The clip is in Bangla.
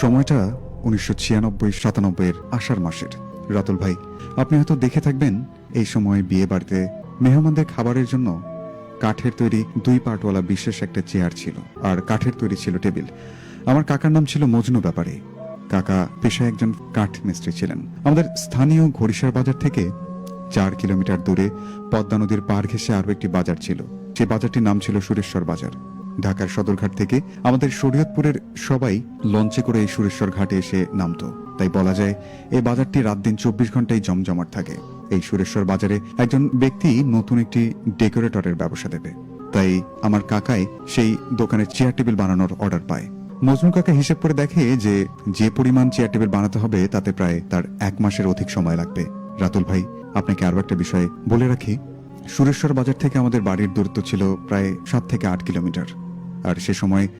সময়টা উনিশশো ছিয়ানব্বই, সাতানব্বইয়ের আষাঢ় মাসের। রাতুল ভাই, আপনি হয়তো দেখে থাকবেন, এই সময় বিয়ে বাড়িতে মেহমানদের খাবারের জন্য কাঠের তৈরি দুই পাটওয়ালা বিশেষ একটা চেয়ার ছিল, আর কাঠের তৈরি ছিল টেবিল। আমার কাকার নাম ছিল মজনু ব্যাপারে। কাকা পেশায় একজন কাঠ মিস্ত্রি ছিলেন। আমাদের স্থানীয় ঘড়িশার বাজার থেকে চার কিলোমিটার দূরে পদ্মা নদীর পার ঘেঁষে আরও একটি বাজার ছিল। সেই বাজারটির নাম ছিল সুরেশ্বর বাজার। ঢাকার সদরঘাট থেকে আমাদের শরীয়তপুরের সবাই লঞ্চে করে এই সুরেশ্বর ঘাটে এসে নামতো। তাই বলা যায় এই বাজারটি রাত দিন চব্বিশ ঘন্টায় জমজমাট থাকে। এই সুরেশ্বর বাজারে একজন ব্যক্তি নতুন একটি ডেকোরেটরের ব্যবসা দেবে। তাই আমার কাকাই সেই দোকানে চেয়ার টেবিল বানানোর অর্ডার পায়। মজনু কাকা হিসেব করে দেখে যে যে পরিমাণ চেয়ার টেবিল বানাতে হবে তাতে প্রায় তার এক মাসের অধিক সময় লাগবে। রাতুল ভাই, আপনাকে আরও একটা বিষয়ে বলে রাখি। সুরেশ্বর বাজার থেকে আমাদের বাড়ির দূরত্ব ছিল প্রায় সাত থেকে আট কিলোমিটার। আর সে সময়